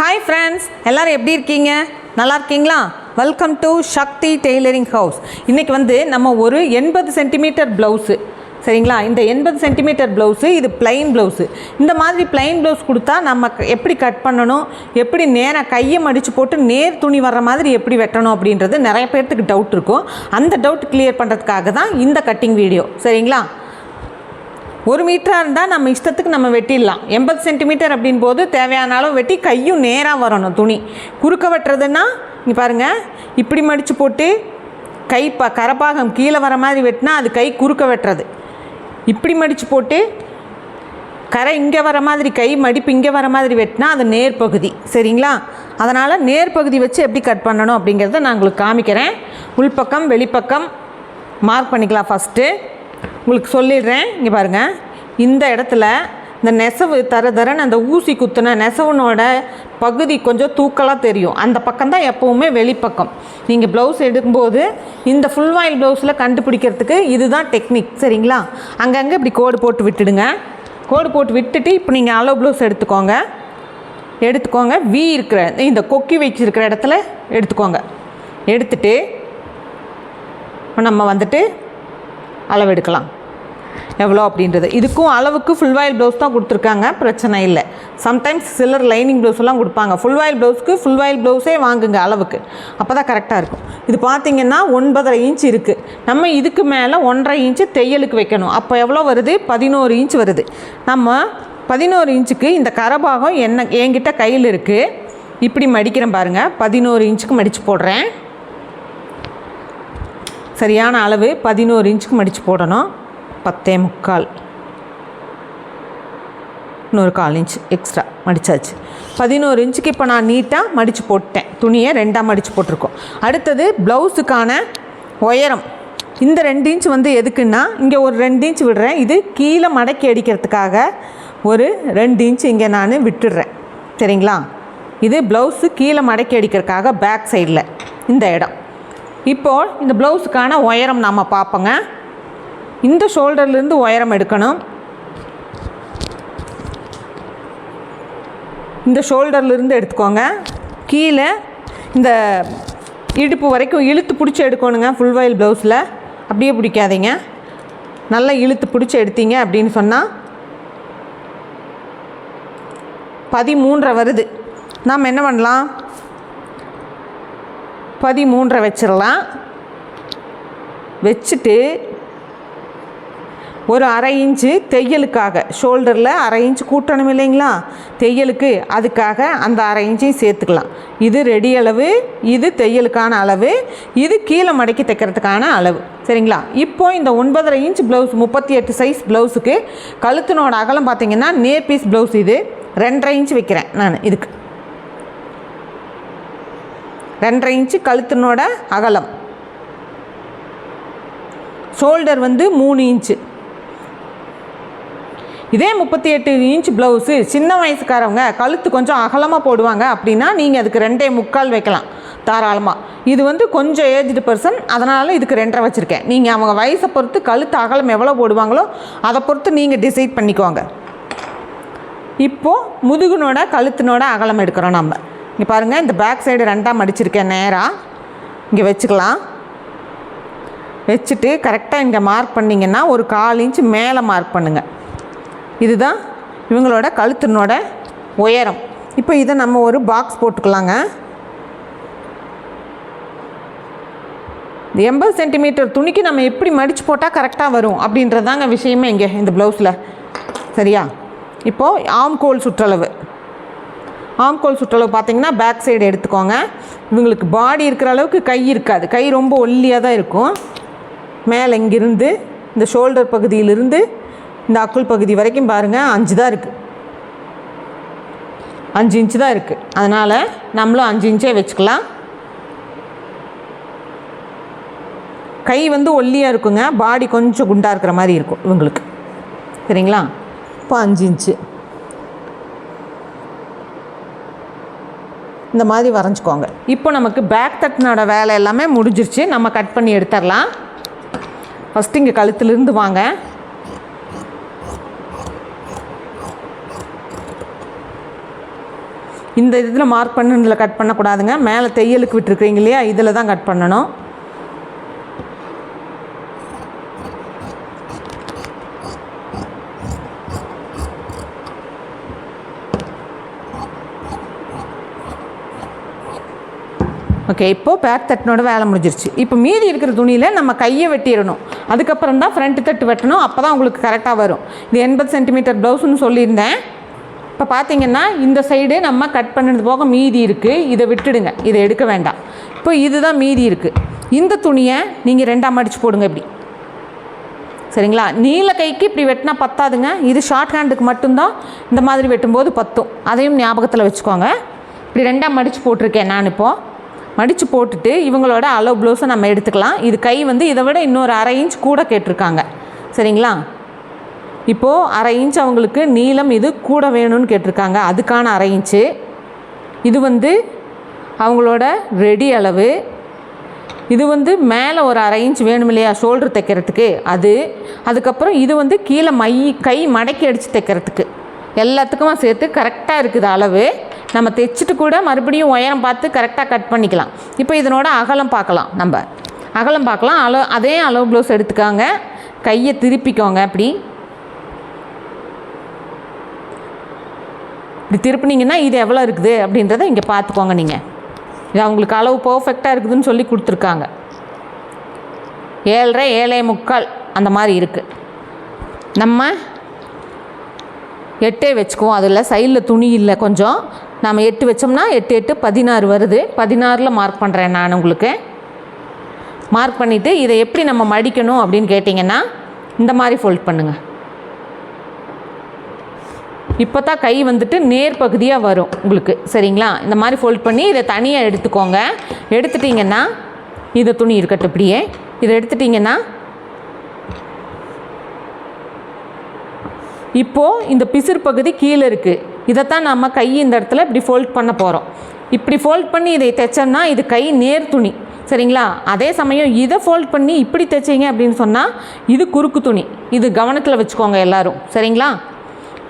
Hi friends எல்லோரும் எப்படி இருக்கீங்க? நல்லா இருக்கீங்களா? Welcome to Shakti tailoring house இன்றைக்கி வந்து நம்ம ஒரு எண்பது சென்டிமீட்டர் ப்ளவுஸு சரிங்களா? இந்த எண்பது சென்டிமீட்டர் ப்ளவுஸு இது பிளைன் ப்ளவுஸு இந்த மாதிரி பிளைன் ப்ளவுஸ் கொடுத்தா நம்ம எப்படி கட் பண்ணணும்? எப்படி நேராக கையை மடித்து போட்டு நேர் துணி வர்ற மாதிரி எப்படி வெட்டணும் அப்படின்றது நிறைய பேர்த்துக்கு டவுட் இருக்கும். அந்த டவுட் கிளியர் பண்ணுறதுக்காக தான் இந்த கட்டிங் வீடியோ சரிங்களா? ஒரு மீட்டராக இருந்தால் நம்ம இஷ்டத்துக்கு நம்ம வெட்டிடலாம். எண்பது சென்டிமீட்டர் அப்படின் போது தேவையான அளவு வெட்டி கையும் நேராக வரணும் துணி. குறுக்க வெட்டுறதுன்னா இங்கே பாருங்கள் இப்படி மடித்து போட்டு கை ப கரப்பாகம் கீழே வர மாதிரி வெட்டினா அது கை குறுக்க வெட்டுறது. இப்படி மடித்து போட்டு கரை இங்கே வர மாதிரி கை மடிப்பு இங்கே வர மாதிரி வெட்டினா அது நேர் பகுதி சரிங்களா? அதனால் நேர் பகுதி வச்சு எப்படி கட் பண்ணணும் அப்படிங்கிறத நான் உங்களுக்கு காமிக்கிறேன். உள்பக்கம் வெளிப்பக்கம் மார்க் பண்ணிக்கலாம் ஃபஸ்ட்டு உங்களுக்கு சொல்லிடுறேன். இங்கே பாருங்கள் இந்த இடத்துல இந்த நெசவு தர தரன்னு அந்த ஊசி குத்துன நெசவுனோட பகுதி கொஞ்சம் தூக்கலாக தெரியும். அந்த பக்கம் தான் எப்போவுமே வெளிப்பக்கம். நீங்கள் ப்ளவுஸ் எடுக்கும்போது இந்த ஃபுல் வாயில் ப்ளவுஸில் கண்டுபிடிக்கிறதுக்கு இதுதான் டெக்னிக் சரிங்களா? அங்கங்கே இப்படி கோடு போட்டு விட்டுடுங்க. கோடு போட்டு விட்டுட்டு இப்போ நீங்கள் அளவு ப்ளவுஸ் எடுத்துக்கோங்க. எடுத்துக்கோங்க. வி இருக்கிற இந்த கொக்கி வச்சுருக்கிற இடத்துல எடுத்துக்கோங்க. எடுத்துட்டு நம்ம வந்துட்டு அளவு எடுக்கலாம். எவ்வளோ அப்படின்றது. இதுக்கும் அளவுக்கு ஃபுல் வாயில் ப்ளவுஸ் தான் கொடுத்துருக்காங்க பிரச்சனை இல்லை. சம்டைம்ஸ் சிலர் லைனிங் ப்ளவுஸ் எல்லாம் கொடுப்பாங்க. ஃபுல் வாயில் ப்ளவுஸ்க்கு ஃபுல் வாயில் ப்ளவுஸே வாங்குங்க அளவுக்கு. அப்போ தான் கரெக்டாக இருக்கும். இது பார்த்திங்கன்னா ஒன்பதரை இன்ச் இருக்குது நம்ம இதுக்கு மேலே ஒன்றரை இன்ச்சு தையலுக்கு வைக்கணும். அப்போ எவ்வளோ வருது? பதினோரு இன்ச் வருது. நம்ம பதினோரு இன்ச்சுக்கு இந்த கரபாகம் என்ன என்கிட்ட கையில் இருக்குது இப்படி மடிக்கிறேன் பாருங்கள் பதினோரு இன்ச்சுக்கு மடித்து போடுறேன். சரியான அளவு பதினோரு இன்ச்சுக்கு மடித்து போடணும். பத்தே முக்கால். இன்னொரு கால் இன்ச் எக்ஸ்ட்ரா மடித்தாச்சு பதினோரு இன்ச்சுக்கு இப்போ நான் நீட்டாக மடித்து போட்டேன். துணியை ரெண்டாக மடித்து போட்டிருக்கோம். அடுத்தது ப்ளவுஸுக்கான உயரம். இந்த ரெண்டு இன்ச் வந்து எதுக்குன்னா இங்கே ஒரு ரெண்டு இன்ச் விடுறேன். இது கீழே மடக்கி அடிக்கிறதுக்காக ஒரு ரெண்டு இன்ச் இங்கே நான் விட்டுடுறேன். சரிங்களா? இது ப்ளவுஸு கீழே மடக்கி அடிக்கிறதுக்காக பேக் சைடில் இந்த இடம். இப்போது இந்த ப்ளவுஸுக்கான உயரம் நம்ம பார்ப்போங்க. இந்த ஷோல்டர்லேருந்து உயரம் எடுக்கணும். இந்த ஷோல்டர்லேருந்து எடுத்துக்கோங்க. கீழே இந்த இடுப்பு வரைக்கும் இழுத்து பிடிச்சி எடுக்கணுங்க ஃபுல் வயல் ப்ளவுஸில் அப்படியே பிடிக்காதீங்க. நல்லா இழுத்து பிடிச்சி எடுத்தீங்க அப்படின்னு சொன்னால் பதிமூன்றை வருது. நாம் என்ன பண்ணலாம்? பதிமூன்றை வச்சிடலாம். வச்சுட்டு ஒரு அரை இன்ச்சு தையலுக்காக ஷோல்டரில் அரை இன்ச்சு கூட்டணும் இல்லைங்களா? தையலுக்கு அதுக்காக அந்த அரை இன்ச்சையும் சேர்த்துக்கலாம். இது ரெடி அளவு இது தையலுக்கான அளவு இது கீழே மடக்கி தைக்கிறதுக்கான அளவு. சரிங்களா? இப்போ இந்த ஒன்பதரை இன்ச் ப்ளவுஸ் முப்பத்தி எட்டு சைஸ் ப்ளவுஸுக்கு கழுத்தினோட அகலம் பார்த்தீங்கன்னா நேர் பீஸ் ப்ளவுஸ் இது. ரெண்டரை இன்ச் வைக்கிறேன் நான் இதுக்கு. ரெண்டரை இன்ச்சு கழுத்தினோட அகலம். ஷோல்டர் வந்து மூணு இன்ச்சு. இதே முப்பத்தி எட்டு இன்ச் ப்ளவுஸு சின்ன வயசுக்காரவங்க கழுத்து கொஞ்சம் அகலமாக போடுவாங்க அப்படின்னா நீங்கள் அதுக்கு ரெண்டே முக்கால் வைக்கலாம் தாராளமாக இது வந்து கொஞ்சம் ஏஜ்டு பர்சன் அதனால் இதுக்கு ரெண்டரை வச்சுருக்கேன். நீங்கள் அவங்க வயசை பொறுத்து கழுத்து அகலம் எவ்வளோ போடுவாங்களோ அதை பொறுத்து நீங்கள் டிசைட் பண்ணிக்கோங்க. இப்போது முதுகுனோட கழுத்தினோட அகலம் எடுக்கிறோம் நம்ம. இங்கே பாருங்கள் இந்த பேக் சைடு ரெண்டாக மடிச்சிருக்கேன் நேராக இங்கே வச்சுக்கலாம். வச்சுட்டு கரெக்டாக இங்கே மார்க் பண்ணிங்கன்னா ஒரு கால் இன்ச்சு மேலே மார்க் பண்ணுங்கள் இதுதான் இவங்களோட கழுத்தினோட உயரம். இப்போ இதை நம்ம ஒரு பாக்ஸ் போட்டுக்கலாங்க. இந்த எண்பது சென்டிமீட்டர் துணிக்கு நம்ம எப்படி மடித்து போட்டால் கரெக்டாக வரும் அப்படின்றதாங்க விஷயமே இங்கே இந்த ப்ளவுஸில் சரியா? இப்போது ஆம்கோல் சுற்றளவு. ஆம்கோல் சுற்றளவு பார்த்தீங்கன்னா பேக் சைடு எடுத்துக்கோங்க. இவங்களுக்கு பாடி இருக்கிற அளவுக்கு கை இருக்காது. கை ரொம்ப ஒல்லியாக தான் இருக்கும். மேலே இங்கிருந்து இந்த ஷோல்டர் பகுதியிலிருந்து இந்த அக்குள் பகுதி வரைக்கும் பாருங்கள் அஞ்சு தான் இருக்குது அஞ்சு இன்ச்சு தான் இருக்குது அதனால் நம்மளும் அஞ்சு இன்ச்சே வச்சுக்கலாம். கை வந்து ஒல்லியாக இருக்குங்க பாடி கொஞ்சம் குண்டாக இருக்கிற மாதிரி இருக்கும் இவங்களுக்கு. சரிங்களா? இப்போ அஞ்சு இன்ச்சு. இந்த மாதிரி வரைஞ்சிக்கோங்க. இப்போ நமக்கு பேக் தட்டினோட வேலை எல்லாமே முடிஞ்சிருச்சு. நம்ம கட் பண்ணி எடுத்துடலாம். ஃபஸ்ட்டு இங்கே கழுத்துலேருந்து வாங்க. இந்த இதில் மார்க் பண்ணுதில் கட் பண்ணக்கூடாதுங்க. மேலே தையலுக்கு விட்டுருக்குறீங்க இல்லையா? இதில் தான் கட் பண்ணணும். ஓகே இப்போது பேக் தட்டினோட வேலை முடிஞ்சிருச்சு. இப்போ மீதி இருக்கிற துணியில் நம்ம கையை வெட்டிடணும். அதுக்கப்புறம் தான் ஃப்ரண்ட் தட்டு வெட்டணும். அப்போ தான் உங்களுக்கு கரெக்டாக வரும். இது எண்பது சென்டிமீட்டர் ப்ளவுஸ்னு சொல்லியிருந்தேன். இப்போ பார்த்தீங்கன்னா இந்த சைடு நம்ம கட் பண்ணது போக மீதி இருக்குது இதை விட்டுடுங்க. இதை எடுக்க வேண்டாம். இப்போ இதுதான் மீதி இருக்குது இந்த துணியை நீங்கள் ரெண்டாக மடித்து போடுங்க இப்படி. சரிங்களா? நீல கைக்கு இப்படி வெட்டினா பத்தாதுங்க. இது ஷார்ட் ஹேண்டுக்கு மட்டும்தான் இந்த மாதிரி வெட்டும்போது பத்தும். அதையும் ஞாபகத்தில் வச்சுக்கோங்க. இப்படி ரெண்டாக மடித்து போட்டிருக்கேன் நான் இப்போது மடித்து போட்டுட்டு இவங்களோட அளவு ப்ளவுஸை நம்ம எடுத்துக்கலாம். இது கை வந்து இதை விட இன்னொரு அரை இன்ச் கூட கேட்டிருக்காங்க. சரிங்களா? இப்போது அரை இன்ச் அவங்களுக்கு நீளம் இது கூட வேணும்னு கேட்டிருக்காங்க. அதுக்கான அரை இன்ச்சு இது வந்து அவங்களோட ரெடி அளவு. இது வந்து மேலே ஒரு அரை இன்ச் வேணும் இல்லையா? ஷோல்டர் தைக்கிறதுக்கு. அது. அதுக்கப்புறம் இது வந்து கீழே மை கை மடக்கி அடித்து தைக்கிறதுக்கு. எல்லாத்துக்குமா சேர்த்து கரெக்டாக இருக்குது அளவு. நம்ம தைச்சிட்டு கூட மறுபடியும் உயரம் பார்த்து கரெக்டாக கட் பண்ணிக்கலாம். இப்போ இதனோட அகலம் பார்க்கலாம் நம்ம. அகலம் பார்க்கலாம். அளவு அதே அளவு ப்ளவுஸ் எடுத்துக்காங்க. கையை திருப்பிக்கோங்க அப்படி. இப்படி திருப்பினீங்கன்னா இது எவ்வளோ இருக்குது அப்படின்றத இங்கே பார்த்துக்கோங்க நீங்கள் இது அவங்களுக்கு அளவு பர்ஃபெக்டாக இருக்குதுன்னு சொல்லி கொடுத்துருக்காங்க. ஏழரை ஏழை முக்கால் அந்த மாதிரி இருக்குது நம்ம எட்டே வச்சுக்குவோம். அதில் சைடில் துணி இல்லை கொஞ்சம். நம்ம எட்டு வச்சோம்னா எட்டு எட்டு பதினாறு வருது. பதினாறில் மார்க் பண்ணுறேன் நான் உங்களுக்கு. மார்க் பண்ணிவிட்டு இதை எப்படி நம்ம மடிக்கணும் அப்படின்னு கேட்டிங்கன்னா இந்த மாதிரி ஃபோல்ட் பண்ணுங்கள் இப்போ தான் கை வந்துட்டு நேர் பகுதியாக வரும் உங்களுக்கு. சரிங்களா? இந்த மாதிரி ஃபோல்ட் பண்ணி இதை தனியாக எடுத்துக்கோங்க. எடுத்துட்டிங்கன்னா இது துணி இருக்கட்டும் இப்படியே. இதை எடுத்துட்டிங்கன்னா இப்போது இந்த பிசிறு பகுதி கீழே இருக்குது இதைத்தான் நம்ம கை இந்த இடத்துல இப்படி ஃபோல்ட் பண்ண போகிறோம் இப்படி ஃபோல்ட் பண்ணி இதை தைச்சோம்னா இது கை நேர் துணி. சரிங்களா? அதே சமயம் இதை ஃபோல்ட் பண்ணி இப்படி தைச்சிங்க அப்படின்னு சொன்னால் இது குறுக்கு துணி. இது கவனத்தில் வச்சுக்கோங்க எல்லாரும். சரிங்களா?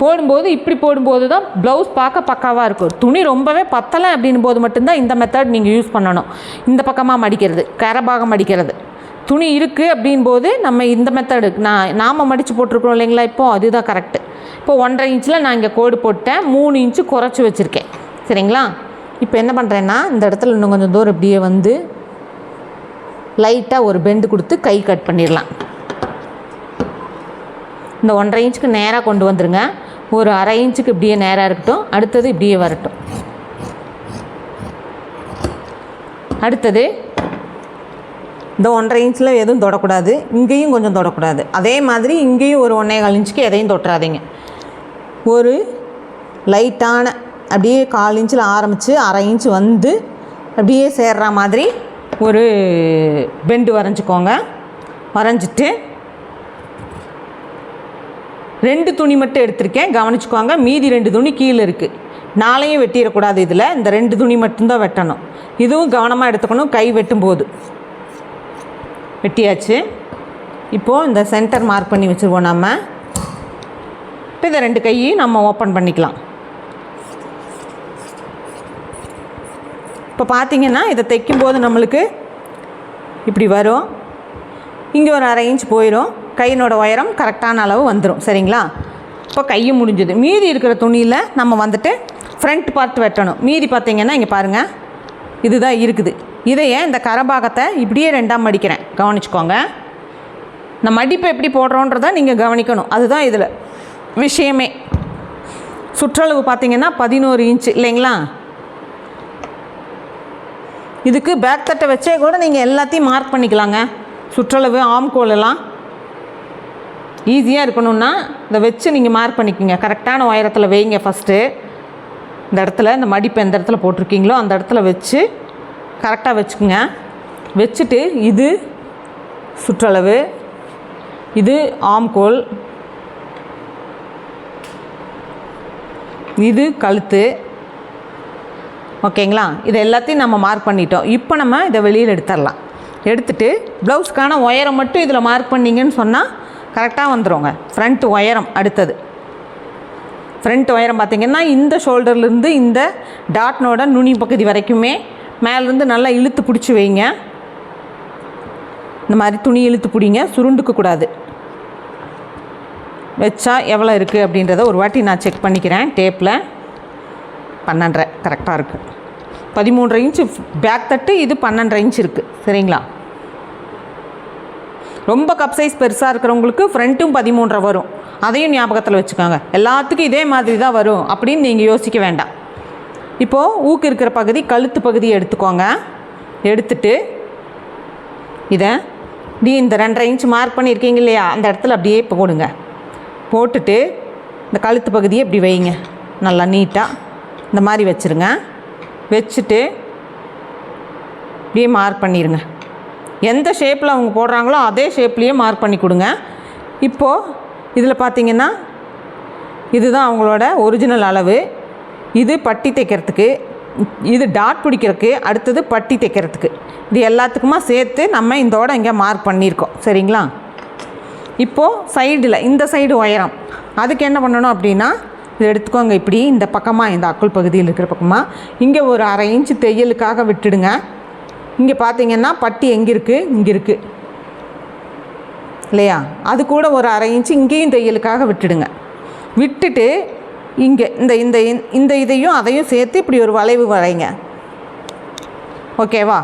போடும்போது இப்படி போடும்போது தான் ப்ளவுஸ் பார்க்க பக்காவாக இருக்கும். துணி ரொம்பவே பத்தலை அப்படின் போது மட்டும்தான் இந்த மெத்தட் நீங்கள் யூஸ் பண்ணணும். இந்த பக்கமாக மடிக்கிறது கரபாகம் மடிக்கிறது. துணி இருக்குது அப்படின்போது நம்ம இந்த மெத்தடு நான் நாம் மடித்து போட்டிருக்கோம் இல்லைங்களா இப்போது அதுதான் கரெக்டு இப்போ ஒன்றரை இன்ச்சில் நான் இங்கே கோடு போட்டேன். மூணு இன்ச்சு குறைச்சி வச்சுருக்கேன். சரிங்களா? இப்போ என்ன பண்ணுறேன்னா இந்த இடத்துல இன்னும் கொஞ்சம் தூரம் இப்படியே வந்து லைட்டாக ஒரு பெண்டு கொடுத்து கை கட் பண்ணிடலாம். இந்த ஒன்றரை இன்ச்சுக்கு நேராக கொண்டு வந்துருங்க. ஒரு அரை இன்ச்சுக்கு இப்படியே நேராக இருக்கட்டும். அடுத்தது இப்படியே வரட்டும். அடுத்தது இந்த ஒன்றரை இன்ச்சில் எதுவும் தொடக்கூடாது. இங்கேயும் கொஞ்சம் தொடக்கூடாது. அதே மாதிரி இங்கேயும் ஒரு ஒன்றே கால் இன்ச்சுக்கு எதையும் தொட்டுறாதீங்க ஒரு லைட்டான அப்படியே கால் இன்ச்சில் ஆரம்பித்து அரை இன்ச்சு வந்து அப்படியே சேர்ற மாதிரி ஒரு பெண்டு வரைஞ்சிக்கோங்க. வரைஞ்சிட்டு ரெண்டு துணி மட்டும் எடுத்திருக்கேன். கவனிச்சுக்கோங்க மீதி ரெண்டு துணி கீழே இருக்குது நாளையும் வெட்டிடக்கூடாது இதில். இந்த ரெண்டு துணி மட்டும்தான் வெட்டணும். இதுவும் கவனமாக எடுத்துக்கணும். கை வெட்டும்போது வெட்டியாச்சு. இப்போது இந்த சென்டர் மார்க் பண்ணி வச்சுருவோம் நம்ம. இப்போ இதை ரெண்டு கையையும் நம்ம ஓப்பன் பண்ணிக்கலாம். இப்போ பார்த்தீங்கன்னா இதை தைக்கும்போது நம்மளுக்கு இப்படி வரும். இங்கே ஒரு அரை இன்ச் போயிடும் கையினோட உயரம் கரெக்டான அளவு வந்துடும் சரிங்களா? இப்போ கையும் முடிஞ்சுது. மீதி இருக்கிற துணியில் நம்ம வந்துட்டு ஃப்ரண்ட் பார்ட் வெட்டணும். மீதி பார்த்தீங்கன்னா இங்கே பாருங்கள் இதுதான் இருக்குது. இதையே இந்த கரபாகத்தை இப்படியே ரெண்டாக மடிக்கிறேன்? கவனிச்சுக்கோங்க. இந்த மடிப்பை எப்படி போடுறோன்றதை நீங்கள் கவனிக்கணும். அதுதான் இதில் விஷயமே. சுற்றளவு பார்த்தீங்கன்னா பதினோரு இன்ச்சு. இல்லைங்களா? இதுக்கு பேக் தட்டை வச்சே கூட நீங்கள் எல்லாத்தையும் மார்க் பண்ணிக்கலாங்க. சுற்றளவு ஆம்கோலெல்லாம் ஈஸியாக இருக்கணும்னா இதை வச்சு நீங்கள் மார்க் பண்ணிக்கோங்க. கரெக்டான உயரத்தில் வைங்க ஃபஸ்ட்டு இந்த இடத்துல இந்த மடிப்பு எந்த இடத்துல போட்டிருக்கீங்களோ அந்த இடத்துல வச்சு கரெக்டாக வச்சுக்கோங்க. வச்சுட்டு இது சுற்றளவு இது ஆம்கோல் இது கழுத்து. ஓகேங்களா? இது எல்லாத்தையும் நம்ம மார்க் பண்ணிட்டோம். இப்போ நம்ம இதை வெளியில் எடுத்துடலாம். எடுத்துட்டு ப்ளவுஸ்க்கான உயரம் மட்டும் இதில் மார்க் பண்ணிங்கன்னு சொன்னால் கரெக்டாக வந்துடுங்க ஃப்ரண்ட் உயரம் அடுத்தது. ஃப்ரண்ட் உயரம் பார்த்திங்கன்னா இந்த ஷோல்டர்லேருந்து இந்த டாட்னோட நுனி பகுதி வரைக்குமே மேலேருந்து நல்லா இழுத்து பிடிச்சி வைங்க. இந்த மாதிரி துணி இழுத்து பிடிங்க. சுருண்டுக்கக்கூடாது வச்சா எவ்வளோ இருக்குது அப்படின்றத ஒரு வாட்டி நான் செக் பண்ணிக்கிறேன். டேப்பில் பன்னெண்டரை. கரெக்டாக இருக்குது பதிமூன்றரை இன்ச்சு பேக் தட்டு இது பன்னெண்டரை இன்ச் இருக்குது சரிங்களா? ரொம்ப கப் சைஸ் பெருசாக இருக்கிறவங்களுக்கு ஃப்ரண்ட்டும் பதிமூன்றரை வரும். அதையும் ஞாபகத்தில் வச்சுக்கோங்க. எல்லாத்துக்கும் இதே மாதிரி தான் வரும் அப்படின்னு நீங்கள் யோசிக்க வேண்டாம். இப்போது ஊக்கு இருக்கிற பகுதி கழுத்து பகுதியை எடுத்துக்கோங்க. எடுத்துட்டு இதை நீ இந்த ரெண்டரை இன்ச் மார்க் பண்ணியிருக்கீங்க இல்லையா? அந்த இடத்துல அப்படியே போடுங்க. போட்டுட்டு இந்த கழுத்து பகுதியை இப்படி வைங்க. நல்லா நீட்டாக இந்த மாதிரி வச்சுருங்க. வச்சுட்டு இப்படியே மார்க் பண்ணிடுங்க எந்த ஷேப்பில் அவங்க போடுறாங்களோ அதே ஷேப்லேயே மார்க் பண்ணி கொடுங்க. இப்போது இதில் பார்த்தீங்கன்னா இதுதான் அவங்களோட ஒரிஜினல் அளவு. இது பட்டி தைக்கிறதுக்கு இது டாட் பிடிக்கிறதுக்கு அடுத்தது பட்டி தைக்கிறதுக்கு. இது எல்லாத்துக்குமா சேர்த்து நம்ம இதோட இங்கே மார்க் பண்ணியிருக்கோம். சரிங்களா? இப்போது சைடில் இந்த சைடு உயரம். அதுக்கு என்ன பண்ணணும் அப்படின்னா இதை எடுத்துக்கோங்க இப்படி இந்த பக்கமாக இந்த அக்குள் பகுதியில் இருக்கிற பக்கமாக இங்கே ஒரு அரை இன்ச்சு தையலுக்காக விட்டுடுங்க. இங்கே பார்த்தீங்கன்னா பட்டி எங்கே இருக்குது இங்கே இருக்குது இல்லையா? அது கூட ஒரு அரை இன்ச்சு இங்கேயும் தையலுக்காக விட்டுடுங்க. விட்டுட்டு இங்கே இந்த இந்த இந்த இதையும் அதையும் சேர்த்து இப்படி ஒரு வளைவு வரைங்க. ஓகேவா?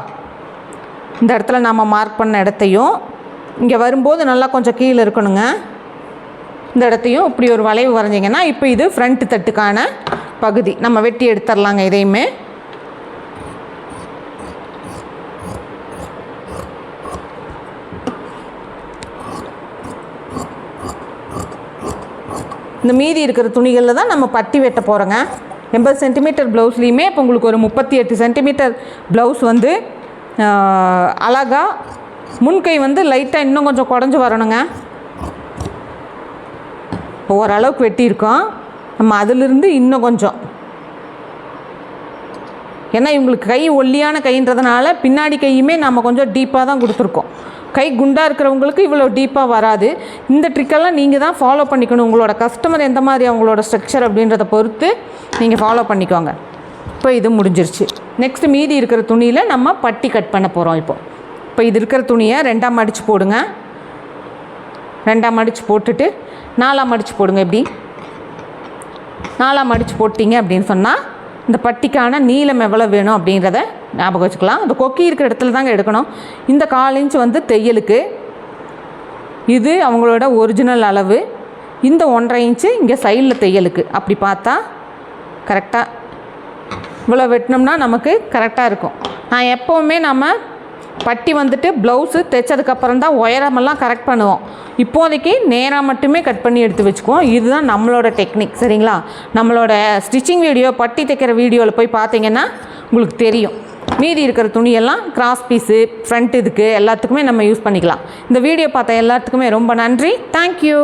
இந்த இடத்துல நம்ம மார்க் பண்ண இடத்தையும் இங்கே வரும்போது நல்லா கொஞ்சம் கீழே இருக்கணுங்க. இந்த இடத்தையும் இப்படி ஒரு வளைவு வரைஞ்சிங்கன்னா இப்போ இது ஃப்ரண்ட் தட்டுக்கான பகுதி. நம்ம வெட்டி எடுத்துடலாங்க இதையுமே. இந்த மீதி இருக்கிற துணிகளில் தான் நம்ம பட்டி வெட்ட போகிறோங்க எண்பது சென்டிமீட்டர் ப்ளவுஸ்லேயுமே இப்போ உங்களுக்கு ஒரு முப்பத்தி எட்டு சென்டிமீட்டர் ப்ளவுஸ் வந்து அழகாக முன்கை வந்து லைட்டாக இன்னும் கொஞ்சம் குடஞ்சி வரணுங்க. ஓரளவுக்கு வெட்டியிருக்கோம். நம்ம அதிலிருந்து இன்னும் கொஞ்சம். ஏன்னா இவங்களுக்கு கை ஒல்லியான கைன்றதுனால பின்னாடி கையுமே நம்ம கொஞ்சம் டீப்பாக தான் கொடுத்துருக்கோம். கை குண்டாக இருக்கிறவங்களுக்கு இவ்வளோ டீப்பாக வராது. இந்த ட்ரிக்கெல்லாம் நீங்கள் தான் ஃபாலோ பண்ணிக்கணும். உங்களோட கஸ்டமர் எந்த மாதிரி அவங்களோட ஸ்ட்ரக்சர் அப்படின்றத பொறுத்து நீங்கள் ஃபாலோ பண்ணிக்கோங்க. இப்போ இது முடிஞ்சிருச்சு. நெக்ஸ்ட் மீதி இருக்கிற துணியில் நம்ம பட்டி கட் பண்ண போகிறோம் இப்போ. இப்போ இது இருக்கிற துணியை ரெண்டாம் மடித்து போடுங்க. ரெண்டாம் மடித்து போட்டுட்டு நாலாம் மடித்து போடுங்க இப்படி நாலாம் மடித்து போட்டிங்க அப்படின்னு சொன்னால் இந்த பட்டிக்கான நீளம் எவ்வளோ வேணும் அப்படின்றத ஞாபகம் வச்சுக்கலாம். அந்த கொக்கி இருக்கிற இடத்துல தாங்க எடுக்கணும். இந்த கால் இன்ச் வந்து தையலுக்கு. இது அவங்களோட ஒரிஜினல் அளவு. இந்த ஒன்றரை இன்ச்சு இங்கே சைடில் தையலுக்கு. அப்படி பார்த்தா கரெக்டாக இவ்வளோ வெட்டினோம்னா நமக்கு கரெக்டாக இருக்கும். நான் எப்போவுமே நம்ம பட்டி வந்துட்டு ப்ளவுஸு தைச்சதுக்கப்புறம் தான் உயரமெல்லாம் கரெக்ட் பண்ணுவோம். இப்போதைக்கு நேராக மட்டுமே கட் பண்ணி எடுத்து வச்சுக்குவோம். இதுதான் நம்மளோட டெக்னிக் சரிங்களா? நம்மளோட ஸ்டிச்சிங் வீடியோ பட்டி தைக்கிற வீடியோவில் போய் பார்த்தீங்கன்னா உங்களுக்கு தெரியும். மீதி இருக்கிற துணியெல்லாம் கிராஸ் பீஸு ஃப்ரண்ட் இதுக்கு எல்லாத்துக்குமே நம்ம யூஸ் பண்ணிக்கலாம். இந்த வீடியோ பார்த்த எல்லாத்துக்குமே ரொம்ப நன்றி. தேங்க்யூ